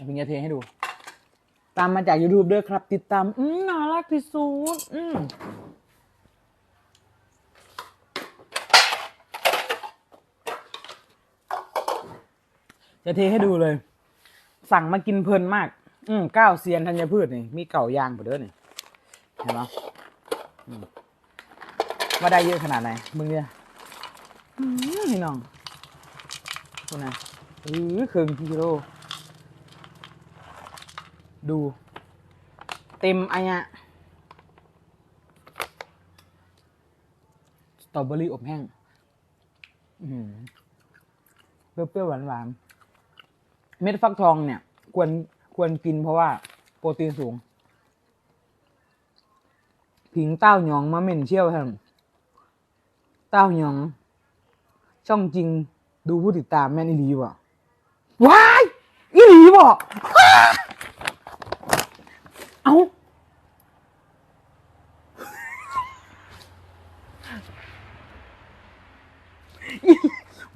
เดี๋ยวพิงจะเทให้ดู ตามมาจาก YouTube ด้วยครับ ติดตาม อืมน่ารักที่สุดอืมจะเทให้ดูเลย สั่งมากินเพลินมาก อืมก้าวเซียนธัญพืชนี่ มีเก่ายางไปด้วยนี่เห็นไหมมว่าได้เยอะขนาดไหน มึงเนี่ยอืมพี่น้องดูนะอือครึ่งกิโล ดู เต็มอันเนี้ยสตรอเบอรี่อบแห้งเปรี้ยวๆหวานๆ เม็ดฟักทองเนี่ย ควรควรกินเพราะว่าโปรตีนสูง ผิงเต้าหยองมาเหม็นเชี่ยวท่านเต้าหยอง ช่องจริงดูผู้ติดตามแม่นอีหลีบ่ว้ายอีหลีบ่ เอา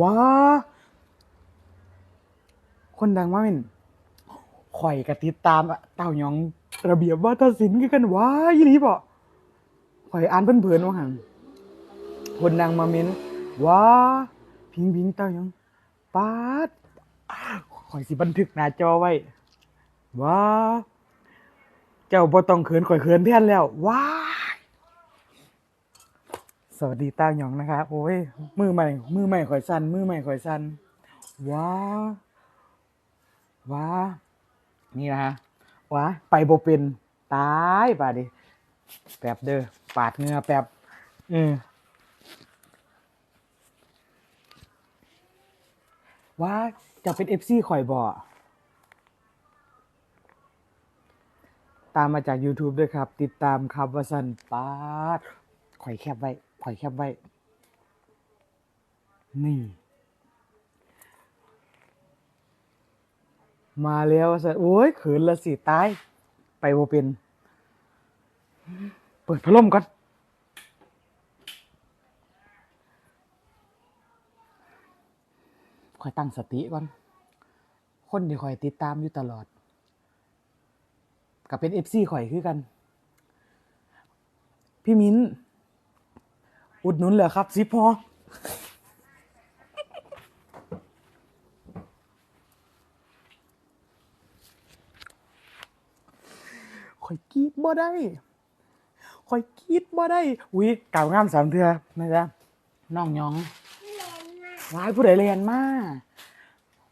ว้า คนดังมาเป็นข่อยกติดตามอะเต่าหยองระเบียบว่าทศิลป์กันว้าอีหลีบ่ข่อยอ่านเพิ่นๆว่าหันคนดังมาเม้นว้าพิงพิงเต่าหยองปาดข่อยสิบันทึกหน้าจอไว้ว้า เจ้าบ่ต้องเขินข่อยเขินแทนแล้ว ว้ายสวัสดีต้าหยองนะครับโอ้ย มือใหม่ มือใหม่ข่อยสั่นมือใหม่ข่อยสั่นว้าว้านี่นะฮะว้าไปโบเป็นตายป่าดิแป๊บเด้อปาดเงือแป๊บเออว้าจะเป็นเอฟซีข่อยบ่ ตามมาจาก YouTube ด้วยครับ ติดตามครับว่าสันปาดข่อยแคบไว้ข่อยแคบไว้ นี่ มาแล้วว่าสันโอ้ยขินละสิตาย ไปโบเป็น เปิดพัดลมก่อนข่อยตั้งสติก่อน คนที่ข่อยติดตามอยู่ตลอด กับเป็นเอฟซีข่อยคือกัน พี่มิ้น อุดหนุนเหรอครับซิพอข่อยกรีดบ่ได้ข่อยกรีดบ่ได้ อุ้ยเก่างามสามเทือนะจ๊ะน้องหยองว้ายผู้ใดเรียนมา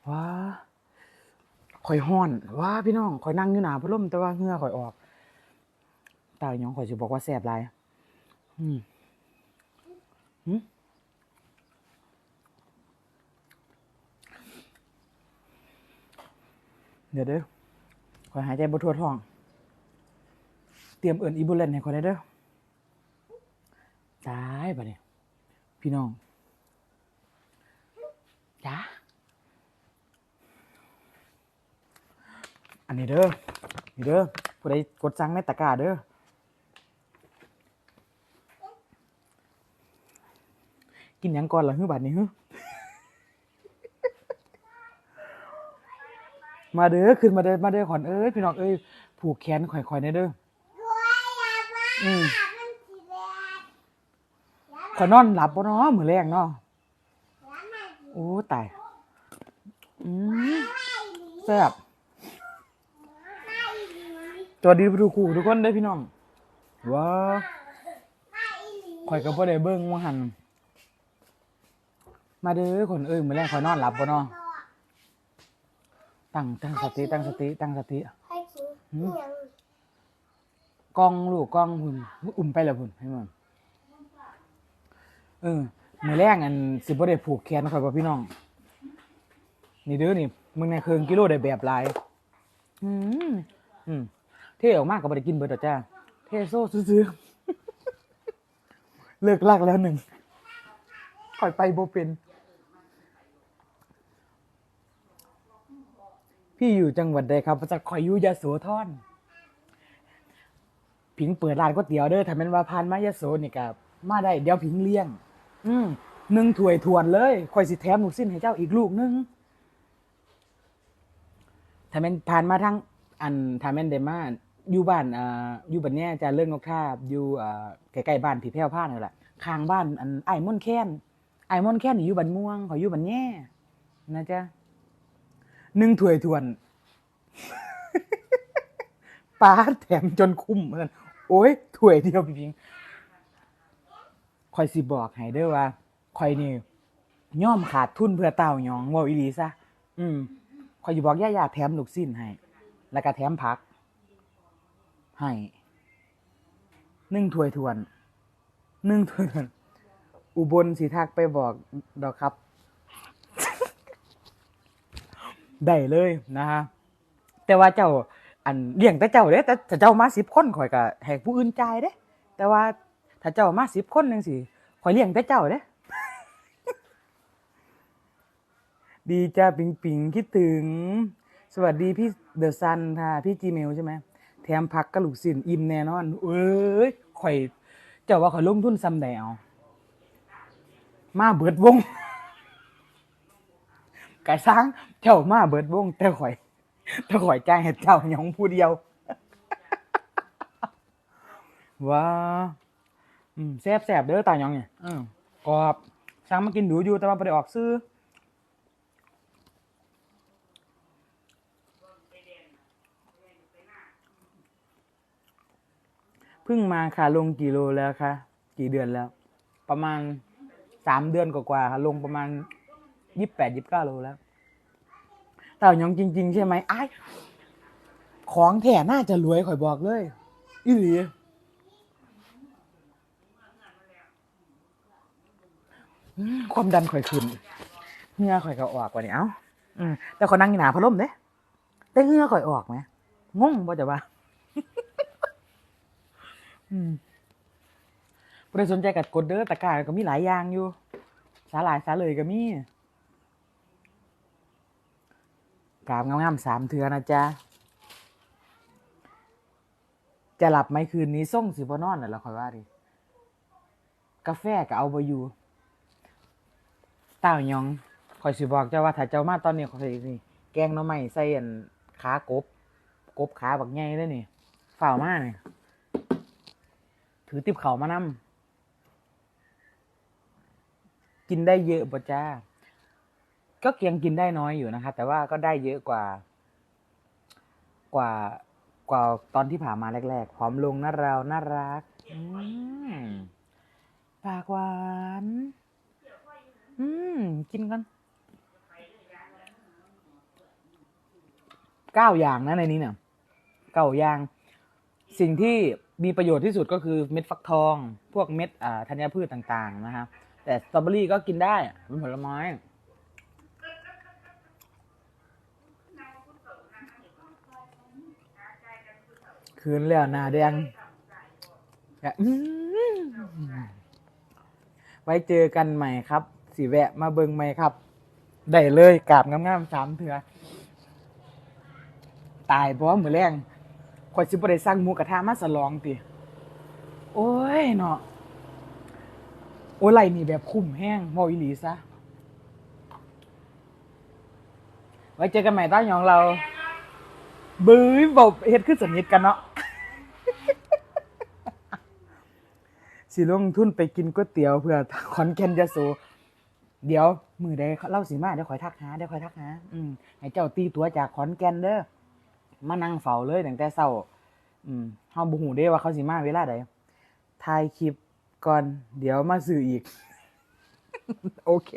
ว้า ข่อยห้อนว้าพี่น้องข่อยนั่งอยู่หนาพัดลมแต่ว่าเหงื่อข่อยออกตายน้องข่อยสิบอกว่าแสบหลายอืมหืมเดี๋ยวเด้อขอยหายใจบทั่วท้อง เตรียมเอิ้นอีบูเลนให้ข่อยได้เด้อ ตายบัดนี้พี่น้องจ้า อันนี้เด้อนี่เด้อผู้ใดกดสั่งในตะกร้าเด้อกินหยังก่อนล่ะฮื้อบัดนี้ฮื้อมาเด้อขึ้นมาเด้อมาเด้อขอนเอ้ยพี่น้องเอ้ยผูกแขนข่อยๆในเด้ออืมข่อยนอนหลับบ่เนาะมื้อแรงเนาะโอ้ตายอืมแซ่บส วัสดีผู้ดูคู่ทุกคนเด้อพี่น้องว้าข่อยก็บ่ได้เบิ่งว่าหัน มาเด้อคนเอ้ยมื้อแรกข่อยนอนหลับบ่เนาะตั้งตั้งสติตั้งสติตั้งสติให้กินหืมเนียงกล้องลูกกล้องหุ่นอุ่มไปแล้วพุ่นให้มันเออมื้อแรกอันสิบ่ได้ผูกแขนข่อยบ่พี่น้อง นี่เด้อนี่มึงในเครื่องกิโลได้แบบหลายอืมอืม เท่ออกมากก็บ่ได้กินเบิดดจ้าเทโซ่ซื้อๆเลิกลากแล้วหนึ่งข่อยไปโบเป็น พี่อยู่จังหวัดใดครับจะข่อยอยู่ยโสธรผิงเปิดร้านก๋วยเตี๋ยวเด้อถ้าแม่นว่าผ่านมายโสนี่กับมาได้ เดี๋ยวผิงเลี้ยง อืมหนึ่งถ้วยทวนเลยข่อยสิแถมลูกสิ้นให้เจ้าอีกลูกนึงถ้าแม่นผ่านมาทั้งอันถ้าแม่นได้มา อยู่บ้านอ่าอยู่บัดเนี้ยจะเรื่องนกทาบอยู่อ่าใกล้ๆบ้านพี่แพ้วพานี่แหละข้างบ้านอันไอ้ม่อนแค้นไอ้ม่อนแค้นนี่อยู่บันม่วงเขาอยู่บันแย่นะจ๊ะหนึ่งถ้วยทวนป้าแถมจนคุ้มเหมือนกันโอ้ยถ้วยเดียวพี่พิงคอยสิบอกให้เด้อว่าคอยนี่ย่อมขาดทุนเพื่อเต้าหยองว่าอีลีซะอืมคอยสิบอกย่าๆแถมลูกสิ้นให้ แล้วก็แถมผัก ให้หนึ่งถวยทวนหนึ่งถวยทวน อุบลสีทักไปบอกดอกครับ ได้เลยนะฮะแต่ว่าเจ้า อันเลี้ยงแต่เจ้าเด้แต่ถ้าเจ้ามาสิบคนข่อยก็ให้ผู้อื่นจ่ายเด้ แต่ว่าถ้าเจ้ามาสิบคนจังซี่ข่อยเลี้ยงแต่เจ้าเด้ดีจ้าปิงปิงคิดถึง สวัสดีพี่เดอะซันค่ะ พี่จีเมลใช่ไหม แถมพักกระลูกสินอิ่มแน่นอน เอ้ยข่อย เจ้าว่าข่อยลงทุนซ้ำใดเอามาเบิดวงกายสร้างเจ้ามาเบิดวง แต่ข่อย แต่ข่อยจ่ายให้เจ้าหยองผู้เดียวว้าแซ่บแซ่บเด้อตาหยองเนี่ยกรอบสั่งมากินดูอยู่แต่ว่าได้ออกซื้อ เพิ่งมาค่ะลงกี่โลแล้วคะกี่เดือนแล้ว ประมาณสามเดือนกว่าๆค่ะลงประมาณยี่สิบแปดยี่สิบเก้าโลแล้วเต่ายองจริง ๆ ใช่ไหมไอ้ของแถน่าจะรวยข่อยบอกเลยอีหลีอืมความดันข่อยขึ้นเหงื่อข่อยก็ออกกว่านี้เอ้าแต่คนนั่งอยู่หนาพัดลมเด้แต่เหงื่อข่อยออกไหมงงบ่จะว่า อืมผู้ใดสนใจกับกดเด้อตะกร้าก็มีหลายอย่างอยู่ สาหลายสาเลยก็มีกราบงามๆสามเทือนะจ๊ะ จะหลับไหมคืนนี้ส่งสิบนอนน่ะเราคอยว่าดิ กาแฟก็เอาไปอยู่เต้าหยองคอยสิบอกเจ้าว่าถ้าเจ้ามาตอนนี้คอยสินี่แกงน้ำใหม่ใส่อันขากบ กบขาบักใหญ่เลยนี่ฝ่าวมากนี่ ถือติบเขามานำกินได้เยอะป่ะจ้า ก็ยังกินได้น้อยอยู่นะคะแต่ว่าก็ได้เยอะกว่า กว่ากว่าตอนที่ผ่านมาแรกๆผอมลงนะเราน่ารักอืมปากหวาน อืม กินกันเก้าอย่างนะในนี้เนี่ยเก้าอย่าง สิ่งที่มีประโยชน์ที่สุดก็คือเม็ดฟักทอง พวกเม็ดธัญพืชต่างๆนะครับแต่สตรอเบอรี่ก็กินได้เป็นผลไม้คืนแล้วหนาแดงไว้เจอกันใหม่ครับสิแวะมาเบิงใหม่ครับ ได้เลยกราบงามๆสามเถื่อตายเพราะว่ามือแรง ข่อยสิบ่ได้สั่งหมูกระทะมาสลองติโอ้ยเนาะโอ้ไรนี่แบบคุ้มแห้งเมาอีหลีซะ ไว้เจอกันใหม่ต้หยองเรา บื้อบอกเฮ็ดขึ้นสนิทกันเนาะ สิลงทุนไปกินก๋วยเตี๋ยวเพื่อขอนแก่นยะโส เดี๋ยว มือใดเล่าสิมาเดี๋ยวคอยทักหาเดี๋ยวคอยทักหา อืมให้เจ้าตีตัวจากขอนแก่นเด้อ มานั่งเฝ้าเลยตั้งแต่เช้า อืมเฮาบ่ฮู้เด้ว่าเขาสิมาเวลาใดถ่ายคลิปก่อน เดี๋ยวมาซื้ออีก โอเค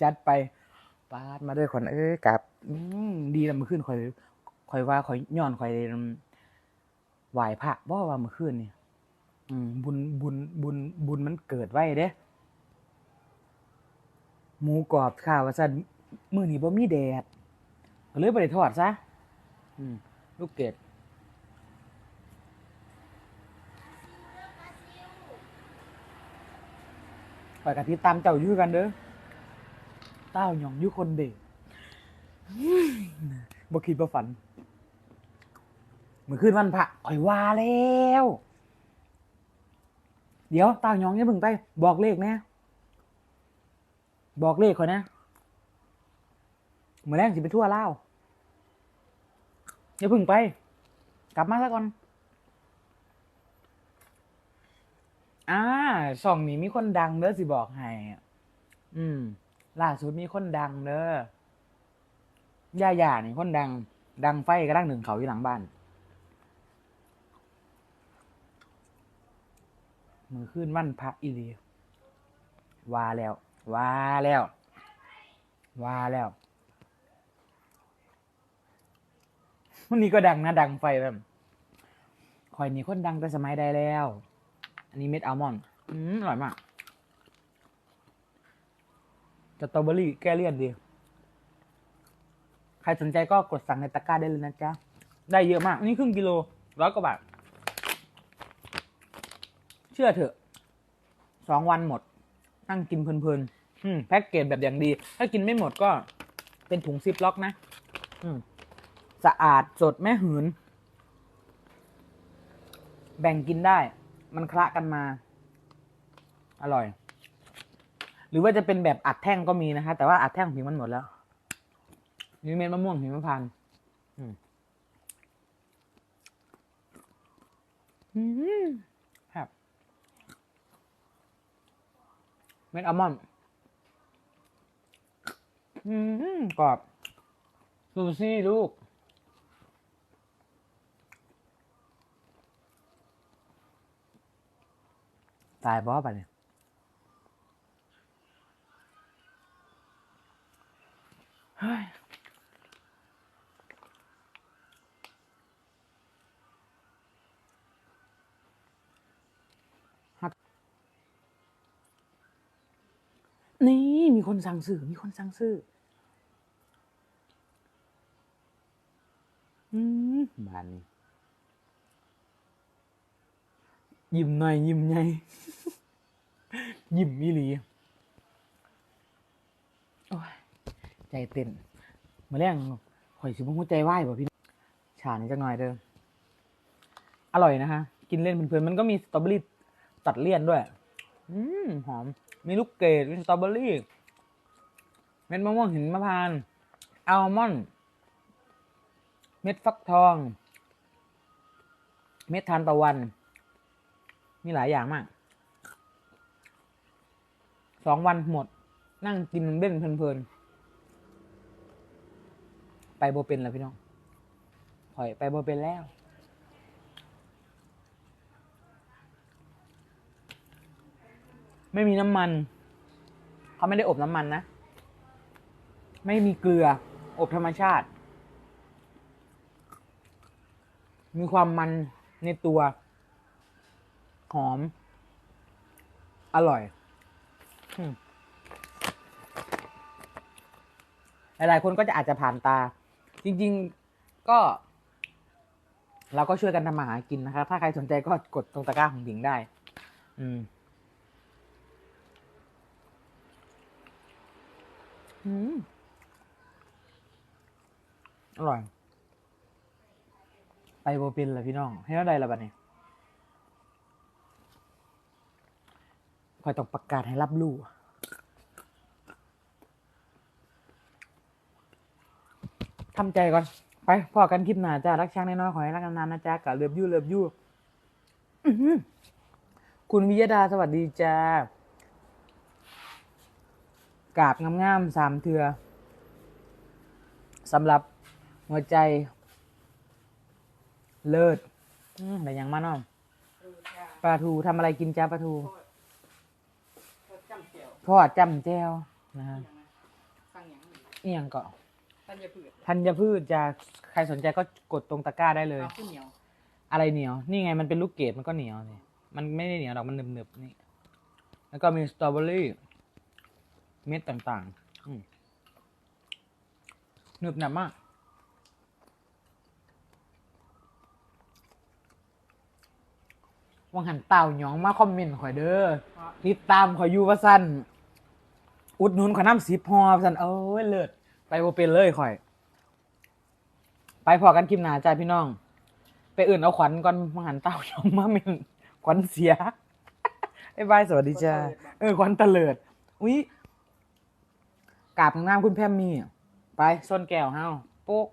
จัดไปปาดมาด้วยคนเอ้ยกลับ อืมดีแล้วมื่อคืนข่อยข่อยว่าข่อยย้อนข่อยไหวพระบ่ว่ามื่อคืนนี่อืมบุญบุญบุญบุญมันเกิดไว้เด้หมูกรอบข้าวว่าซั่นมื้อนี้บ่มีแดดก็เลยบ่ได้ทอดซะ ลูกเกดไปกับที่ตามเจ้ายู่คือกันเด้อเต้าหยองยู่คนเด็กบ่คิดบ่ฝัน เหมื่อคืนวันพระข่อยว่าแล้ว เดี๋ยวเต้าหยองอย่าเพิ่งไป บอกเลขนะ บอกเลขขอยนะเหมื่อแรกสิไปทั่วเล่า อย่าพึ่งไป กลับมาซะก่อน อ่าช่องนี้มีคนดังเด้อสิบอกให้อืม ล่าสุดมีคนดังเด้อย่าย่านี่คนดัง ดังไฟกระดังหนึ่งเขาอยู่หลังบ้าน มือขึ้นวันพระอีรีว่าแล้ว ว่าแล้ว ว่าแล้ว วันนี้ก็ดังนะดังไฟแบบคอยนี่คนดังแต่สมัยใดแล้ว อันนี้เม็ดอัลมอนด์อืมอร่อยมากสตรอเบอรี่แก้เลี่ยนดี ใครสนใจก็กดสั่งในตะกร้าได้เลยนะจ๊ะ ได้เยอะมาก นี่ครึ่งกิโลร้อยกว่าบาท เชื่อเถอะ สองวันหมด นั่งกินเพลินๆแพ็กเกจแบบอย่างดี ถ้ากินไม่หมดก็เป็นถุงซิปล็อกนะ อืม สะอาดสดแม่หืน แบ่งกินได้ มันคละกันมา อร่อย หรือว่าจะเป็นแบบอัดแท่งก็มีนะคะ แต่ว่าอัดแท่งผิวมันหมดแล้วนี่เม็ดมะม่วงหิมพานต์ครับ เม็ดอัลมอนด์กรอบดูสิลูก ตายบอสไปเนี่ยเฮ้ยนี่มีคนสั่งซื้อมีคนสั่งซื้ออืมบานนี้ยิ้มหน่อยยิ้มไง ยิ้มอีหลีโอ้ยใจเต้นมาแรงข่อยสิบ่หัวใจไหวป่ะพี่ชานี่จักหน่อยเด้ออร่อยนะคะกินเล่นเพลินๆมันก็มีสตรอเบอรี่ตัดเลี่ยนด้วย อืมหอม มีลูกเกดมีสตรอเบอรี่เม็ดมะม่วงหินมะพร้านต์อัลมอนด์เม็ดฟักทอง เม็ดทานตะวัน มีหลายอย่างมาก สองวันหมด นั่งกินเล่นเพลินๆ ไปโบเป็นแล้วพี่น้องถอยไปโบเป็นแล้วไม่มีน้ำมัน เขาไม่ได้อบน้ำมันนะ ไม่มีเกลือ อบธรรมชาติ มีความมันในตัว หอม อร่อย หลายๆคนก็จะอาจจะผ่านตา จริง ๆ ก็ เราก็ช่วยกันทำมาหากินนะครับ ถ้าใครสนใจก็กดตรงตะกร้าของผิงได้ อืมอืมอร่อย ไปโบเป็นเลยพี่น้อง ให้เราได้ละบัดนี้ คอยต้องประกาศให้รับรู้ทำใจก่อน ไปพอกันคลิปหน้าจ้ารักช้างน้อยๆขอให้รักนานๆนะจ้ากะเลือยู่เลือยู่คุณวิยดาสวัสดีจ้ากราบงามๆสามเทือสำหรับหัวใจ เลิศอืมแต่ยังมาน้องปลาทูทำอะไรกินจ้าปลาทู จำเจียวทอดจำแจ้วนะฮะสั่งอย่างนี้เอียงก็ตันยาเผือกธัญพืชจะใครสนใจก็กดตรงตะกร้าได้เลย เอาข้าวเหนียวอะไรเหนียว นี่ไงมันเป็นลูกเกดมันก็เหนียวนี่มันไม่ได้เหนียวหรอกมันหนึบๆนี่ แล้วก็มีสตรอเบอรี่เม็ดต่างๆอืมหนึบหนับมาก วังหันเต่าหยองมาคอมเมนต์ข่อยเด้อติดตามข่อยอยู่ว่าสั้น อุดหนุนขอน้ำสีพอว่สันเอ้ยเลิศไปบ่เป็นเลยข่อย ไปพอกันคลิปหนาจ้าพี่น้อง ไปอื่นเอาขวัญก่อนมหันเต่ายองมาเมนขวัญเสียบ๊ายบายสวัสดีจ้าเออขวัญเตลิดอุ้ยกราบน้ำคุณแพมมี่ไปส้นแก้วเฮาโป๊ก